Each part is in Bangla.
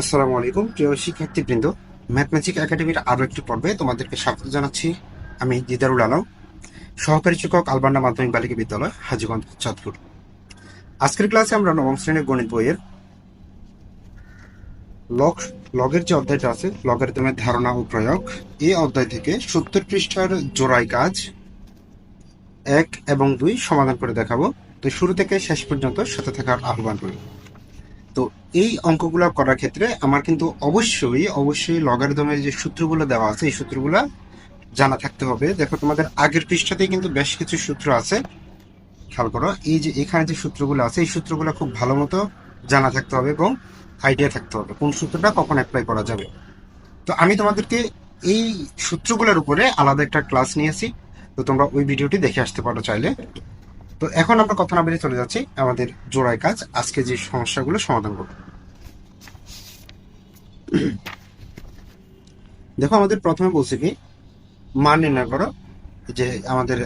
আসসালামু আলাইকুম, প্রিয় শিক্ষার্থীবৃন্দ। ম্যাথমেটিক একাডেমির আরও একটি পর্বে তোমাদেরকে স্বাগত জানাচ্ছি। আমি দিদারুল আলম, সহকারী শিক্ষক আলবান্ডা মাধ্যমিক বালিকা বিদ্যালয়, হাজিগঞ্জ, চাঁদপুর। আজকের ক্লাসে আমরা নবম শ্রেণির গণিত বইয়ের লগ লগের যে অধ্যায়টা আছে লগের দমের ধারণা ও প্রয়োগ, এই অধ্যায় থেকে সত্তর পৃষ্ঠার জোড়াই কাজ এক এবং দুই সমাধান করে দেখাবো। তো শুরু থেকে শেষ পর্যন্ত সাথে থাকার আহ্বান তো এই অঙ্কগুলো করার ক্ষেত্রে আমার কিন্তু অবশ্যই অবশ্যই লগারিদমের যে সূত্রগুলো দেওয়া আছে, এই সূত্রগুলো জানা থাকতে হবে। দেখো, তোমাদের আগের পৃষ্ঠাতেই কিন্তু বেশ কিছু সূত্র আছে। খেয়াল করো, এই যে এখানে যে সূত্রগুলো আছে, এই সূত্রগুলো খুব ভালো মতো জানা থাকতে হবে এবং আইডিয়া থাকতে হবে, কোন সূত্রটা কখন অ্যাপ্লাই করা যাবে। তো আমি তোমাদেরকে এই সূত্রগুলোর উপরে আলাদা একটা ক্লাস নিয়েছি। তো তোমরা ওই ভিডিওটি দেখে আসতে পারো চাইলে। তো এখন আমরা কথা না বেরিয়ে চলে যাচ্ছি আমাদের জোড়ায় কাজ। আজকে যে সমস্যাগুলো সমাধান করব। দেখো, আমাদের প্রথমে বলছে কি, মান নির্ণয় করো। যে আমাদের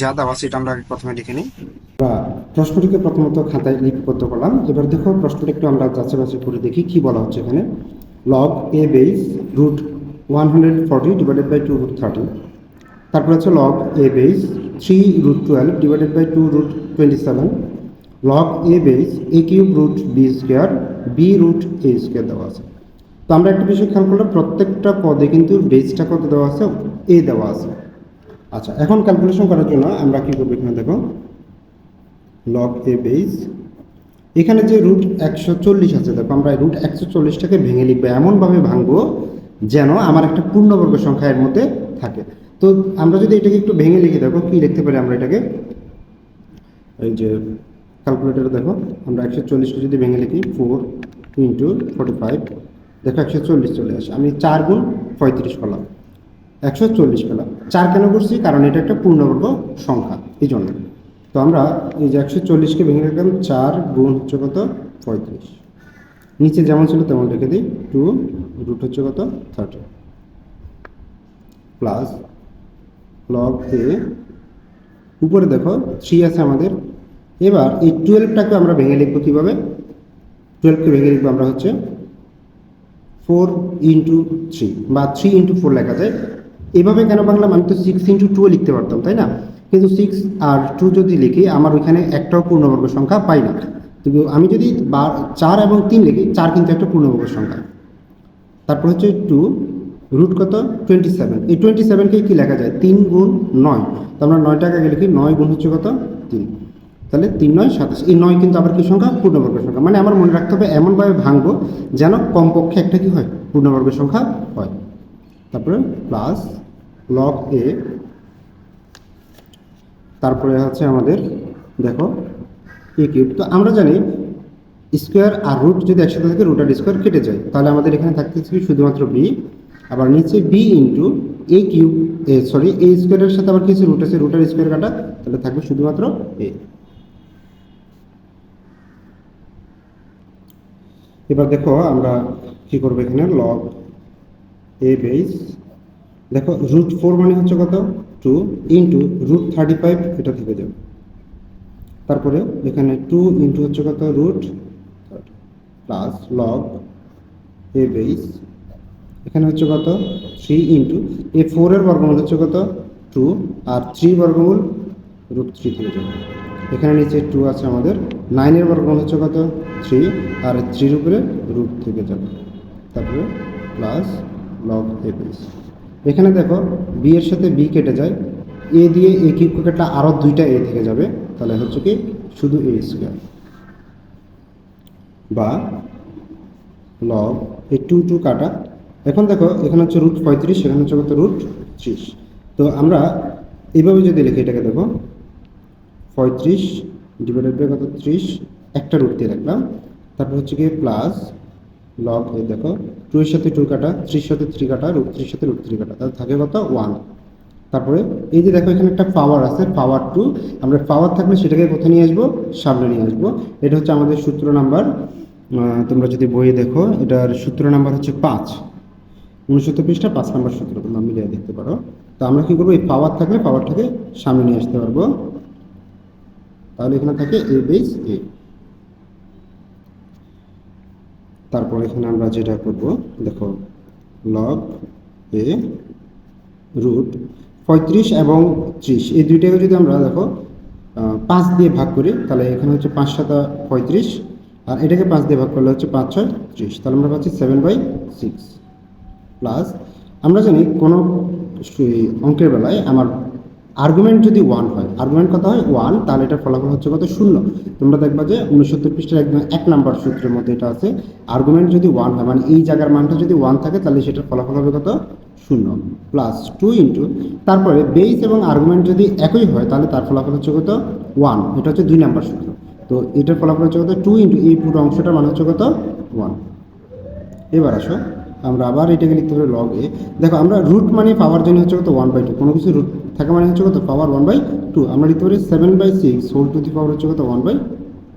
যা দেওয়া সেটা আমরা প্রথমে লিখে নিই। প্রশ্নটিকে প্রথমত খাতায় লিপিবদ্ধ করলাম। এবার দেখো, প্রশ্নটি একটু আমরা যাচাই বাছাই করে দেখি কি বলা হচ্ছে এখানে। Log a base root one hundred forty divided by two root thirty তারপর হচ্ছে log a base three root twelve divided by two root twenty seven log a base a cube root b square b root a square দেওয়া আছে। তো আমরা একটা বিষয় খেয়াল করলে প্রত্যেকটা পদে কিন্তু বেসটা কত দেওয়া আছে? এ দেওয়া আছে। আচ্ছা এখন ক্যালকুলেশন করার জন্য আমরা কি করব এখানে দেখো? লগ এ বেস এখানে যে রুট একশো চল্লিশ আছে, দেখো আমরা রুট একশো চল্লিশটাকে ভেঙে লিখব, এমনভাবে ভাঙবো যেন আমার একটা পূর্ণবর্গ সংখ্যা এর মধ্যে থাকে। তো আমরা যদি এটাকে একটু ভেঙে লিখে, দেখো কি লিখতে পারি আমরা এটাকে? এই যে ক্যালকুলেটারে দেখো, আমরা একশো চল্লিশটা যদি ভেঙে লিখি ফোর ইন্টু ফোর্টি ফাইভ দেখো একশো চল্লিশ চলে আসে। আমি চার গুণ পঁয়ত্রিশ করলাম। একশো চল্লিশ পেলাম। চার কেন করছি? কারণ এটা একটা পূর্ণবর্গ সংখ্যা, এই জন্য। তো আমরা এই যে একশো চল্লিশকে ভেঙে রাখলাম চার গুণ হচ্ছে কত? পঁয়ত্রিশ। নিচে যেমন ছিল তেমন রেখে দিই। টু রুট হচ্ছে কত? থার্টি প্লাস লগ এ উপরে দেখো থ্রি আছে আমাদের। এবার এই টুয়েলভটাকে আমরা ভেঙে লিখব কীভাবে? টুয়েলভকে ভেঙে লিখব আমরা হচ্ছে ফোর ইন্টু থ্রি বা থ্রি ইন্টু ফোর লেখা যায়। এভাবে কেন বাংলা আমি তো সিক্স ইন্টু টুও লিখতে পারতাম, তাই না? কিন্তু সিক্স আর টু যদি লিখি, আমার ওইখানে একটাও পূর্ণবর্গ সংখ্যা পাই না। কিন্তু আমি যদি চার এবং তিন লিখি, চার কিন্তু একটা পূর্ণবর্গ সংখ্যা। তারপর হচ্ছে টু রুট কত? টোয়েন্টি সেভেন এই টোয়েন্টি সেভেনকে কী লেখা যায়? তিন গুণ নয়। তো আমরা নয় টাকা লিখি নয় গুণ হচ্ছে কত? তিন। তাহলে তিন নয় সাতাশ। এই নয় কিন্তু আবার কি সংখ্যা? পূর্ণবর্গ সংখ্যা। মানে আমার মনে রাখতে হবে, এমনভাবে ভাঙবো যেন কমপক্ষে একটা কি হয়? পূর্ণবর্গ সংখ্যা হয়। তারপরে প্লাস লগ এ তারপরে হচ্ছে আমাদের, দেখো এ কিউব তো আমরা জানি স্কোয়ার আর রুট যদি একসাথে থাকে রুট আর স্কোয়ার কেটে যায়। তাহলে আমাদের এখানে থাকতেছে কি? শুধুমাত্র বি আবার নিচে B into a cube a sorry a স্কোয়ারের সাথে আবার কিছু রুট আছে রুটের স্কোয়ার কাটা, তাহলে থাকবে শুধুমাত্র এ এবার দেখো আমরা কি করব এখানে? লগ এ বেস দেখো রুট ফোর মানে হচ্ছে কত? Two into root thirty five এটা থেকে যাবে। তারপরে এখানে টু ইন্টু হচ্ছে কত? Root plus log a base এখানে হচ্ছে কত? থ্রি ইন্টু এ ফোরের বর্গমূল হচ্ছে কত? টু। আর থ্রি বর্গমূল রুট থ্রি থেকে যাবে। এখানে নিচে টু আছে আমাদের। নাইনের বর্গমূল হচ্ছে কত? থ্রি। আর থ্রির উপরে রুট থেকে যাবে। তারপরে প্লাস লগ এ বেস। এখানে দেখো, বি এর সাথে বি কেটে যায়। এ দিয়ে এ কিউব কাটা আরও দুইটা এ থেকে যাবে। তাহলে হচ্ছে কি? শুধু এ স্কোয়ার। বা লগ এই টু টু কাটা এখন দেখো, এখানে হচ্ছে রুট পঁয়ত্রিশ, এখানে হচ্ছে কত? রুট ত্রিশ। তো আমরা এইভাবে যদি লিখি এটাকে দেখো, পঁয়ত্রিশ ডিভাইডেড বাই কত? ত্রিশ। একটা রুট দিয়ে রাখলাম। তারপর হচ্ছে কি প্লাস লগ এই দেখো টু এর সাথে টু কাটা ত্রিশ সাথে থ্রি কাটা রুট ত্রিশ সাথে রুট থ্রি কাটা, তাহলে থাকে কত? ওয়ান তারপরে এই যে দেখো, এখানে একটা পাওয়ার আছে পাওয়ার টু আমরা পাওয়ার থাকলে সেটাকে কোথায় নিয়ে আসব? সামনে নিয়ে আসব। এটা হচ্ছে আমাদের সূত্র নাম্বার তোমরা যদি বইয়ে দেখো, এটার সূত্র নাম্বার হচ্ছে পাঁচ। উনসত্তর পৃষ্ঠা পাঁচ নাম্বার সূত্র, তোমরা মিলিয়ে দেখতে পারো। তো আমরা কি করব? এই পাওয়ার থাকলে পাওয়ারটাকে সামনে নিয়ে আসতে পারব। তাহলে এখানে থাকে এ বেস এ তারপর এখানে আমরা যেটা করব, দেখো লগ এ রুট পঁয়ত্রিশ এবং ত্রিশ। এই দুইটাকে যদি আমরা, দেখো পাঁচ দিয়ে ভাগ করি, তাহলে এখানে হচ্ছে পাঁচ সাতা পঁয়ত্রিশ। আর এটাকে পাঁচ দিয়ে ভাগ করলে হচ্ছে পাঁচ ছয় ত্রিশ। তাহলে আমরা পাচ্ছি সেভেন বাই সিক্স প্লাস আমরা জানি কোনো অঙ্কের বেলায় আমার আর্গুমেন্ট যদি ওয়ান হয় আর্গুমেন্ট কত হয়? ওয়ান তাহলে এটার ফলাফল হচ্ছে কত? শূন্য। তোমরা দেখবা যে উনসত্তর পৃষ্ঠের একদম এক নাম্বার সূত্রের মধ্যে এটা আছে। আর্গুমেন্ট যদি ওয়ান হয় মানে এই জায়গার মানটা যদি ওয়ান থাকে, তাহলে সেটার ফলাফল হবে কত? শূন্য। প্লাস টু ইন্টু তারপরে বেস এবং আর্গুমেন্ট যদি একই হয়, তাহলে তার ফলাফল হচ্ছে কত? ওয়ান এটা হচ্ছে দুই নাম্বার সূত্র। তো এটার ফলাফল হচ্ছে কত? টু ইন্টু এই পুরো অংশটার মানে হচ্ছে কত? ওয়ান এবার আসো। আমরা আবার এটাকে লিখতে পারি লগ এ দেখো, আমরা রুট মানে পাওয়ার জন্য হচ্ছে কত? ওয়ান বাই টু কোনো কিছু রুট থাকা মানে হচ্ছে কত? পাওয়ার ওয়ান বাই টু আমরা লিখতে পারি seven by six whole two the power হচ্ছে কত? ওয়ান বাই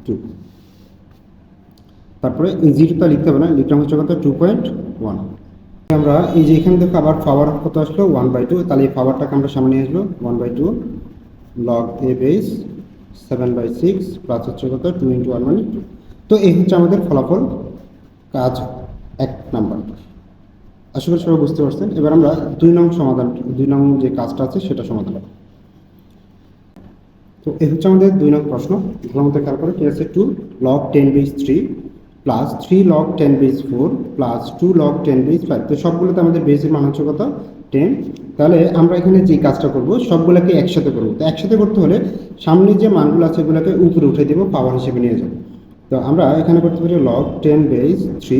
টু তারপরে এই জিরোটা লিখতে হবে না, লিখলাম হচ্ছে কত? টু পয়েন্ট ওয়ান আমরা এই যে এখানে দেখো আবার পাওয়ার কত আসলো? ওয়ান বাই টু তাহলে এই পাওয়ারটাকে আমরা সামনে আসব। One by two log a base seven by six plus হচ্ছে কত? টু ইন্টু ওয়ান মানে টু তো এই হচ্ছে আমাদের ফলাফল কাজ এক নাম্বার। আশা করি সবাই বুঝতে পারছেন। এবার আমরা দুই নং সমাধান, দুই নং যে কাজটা আছে সেটা সমাধান করব। তো এই হচ্ছে আমাদের দুই নং প্রশ্ন। ভালো মতো খেয়াল করে কি আছে? Two log ten base three plus three log ten base four plus two log ten base five তো সবগুলোতে আমাদের বেসের মান হচ্ছে কত? টেন তাহলে আমরা এখানে যে কাজটা করব, সবগুলোকে একসাথে করব। তো একসাথে করতে হলে সামনে যে মানগুলো আছে এগুলোকে উপরে উঠে দেবো পাওয়ার হিসেবে নিয়ে যাব। তো আমরা এখানে করতে পারি লগ টেন বেস থ্রি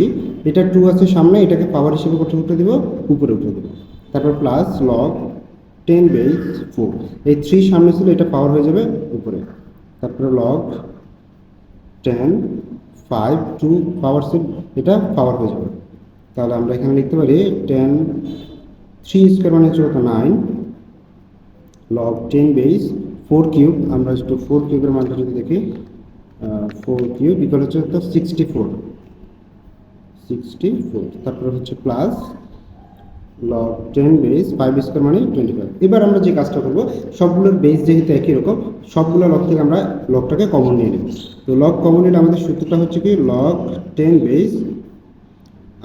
এটা টু আছে সামনে, এটাকে পাওয়ার হিসেবে করতে উঠে দিব, উপরে উঠে দেবো। তারপর plus log ten base four এই থ্রি সামনে ছিল, এটা পাওয়ার হয়ে যাবে উপরে। তারপরে log ten five two power set এটা পাওয়ার হয়ে যাবে। তাহলে আমরা এখানে লিখতে পারি টেন থ্রি স্কোয়ার মানে হচ্ছে কত nine log ten base four cube আমরা একটু ফোর কিউবের মানটা যদি দেখি ফোর কিউব ইকুয়াল হচ্ছে তো সিক্সটি ফোর সিক্সটি ফোর তারপরে হচ্ছে plus log ten base five square মানে টোয়েন্টি ফাইভ এবার আমরা যে কাজটা করব সবগুলোর বেস যেহেতু একই রকম, সবগুলো লগ থেকে আমরা লগটাকে কমন নিয়ে নেব। তো লগ কমন নিলে আমাদের সূত্রটা হচ্ছে কি লগ টেন বেস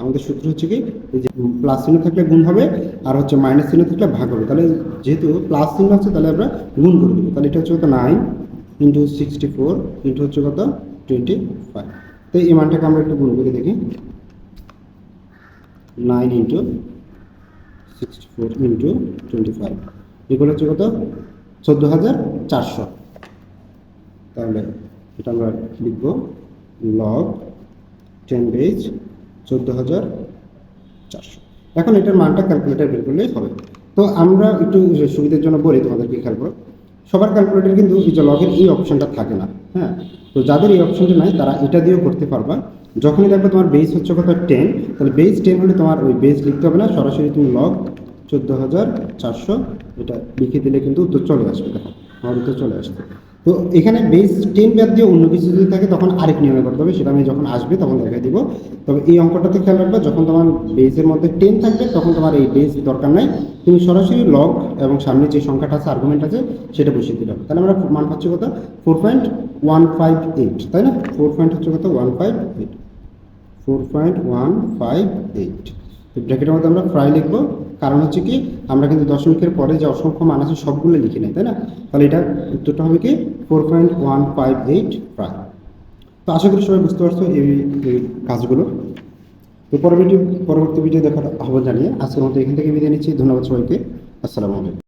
আমাদের সূত্র হচ্ছে কি যে প্লাস চিহ্ন থাকলে গুণ হবে, আর হচ্ছে মাইনাস চিহ্ন থাকলে ভাগ হবে। তাহলে যেহেতু প্লাস চিহ্ন আছে, তাহলে আমরা গুণ করে দেবো। তাহলে এটা হচ্ছে কত? Nine into sixty four into হচ্ছে কত? টোয়েন্টি ফাইভ তো এই মানটাকে আমরা একটু গুণ করে দেখি। Nine into sixty four into twenty five এগুলো হচ্ছে কত? চোদ্দ হাজার চারশো। তাহলে এটা আমরা লিখব লগ টেন বেজ চোদ্দ হাজার চারশো। এখন এটার মানটা ক্যালকুলেটার বের করলেই হবে। তো আমরা একটু সুবিধার জন্য বলি তোমাদেরকে খেয়াল করো। সবার ক্যালকুলেটার কিন্তু লগের এই অপশনটা থাকে না। হ্যাঁ? তো যাদের এই অপশনটা নাই, তারা এটা দিয়েও করতে পারবা। যখনই দেখবে তোমার বেস হচ্ছে কথা টেন তাহলে বেস টেন হলে তোমার ওই বেস লিখতে হবে না, সরাসরি তুমি লগ চোদ্দ হাজার চারশো, এটা লিখে দিলে কিন্তু উত্তর চলে আসবে, দেখো, আমার উত্তর চলে আসবে তো এখানে বেস টেন ব্যাদ দিয়ে অন্য কিছু যদি থাকে, তখন আরেক নিয়মে করতে হবে। সেটা আমি যখন আসবে তখন দেখাই দিব। তবে এই অঙ্কটাতে খেয়াল রাখবে, যখন তোমার বেসের মধ্যে টেন থাকবে, তখন তোমার এই বেস দরকার নাই। তুমি সরাসরি লগ এবং সামনে যে সংখ্যাটা আছে আর্গুমেন্ট আছে, সেটা বসিয়ে দিলে হবে তাহলে আমরা মান পাচ্ছি কত? Four point one five eight তাই না? ফোর পয়েন্ট হচ্ছে কত? One five eight four point one five eight ব্র্যাকেটের মধ্যে আমরা প্রায় লিখব। কারণ হচ্ছে কি, আমরা কিন্তু দশমিকের পরে যে অসংখ্য মান আছে সবগুলো লিখি নাই, তাই না? তাহলে এটা উত্তরটা হবে কি? Four point one five eight প্রায় তো আশা করি সবাই বুঝতে পারছ এই এই কাজগুলো। তো পরবর্তী পরবর্তী ভিডিও দেখার আহ্বান জানিয়ে আজকের মতো এখান থেকে বিদায় নিচ্ছি। ধন্যবাদ সবাইকে। আসসালামু আলাইকুম।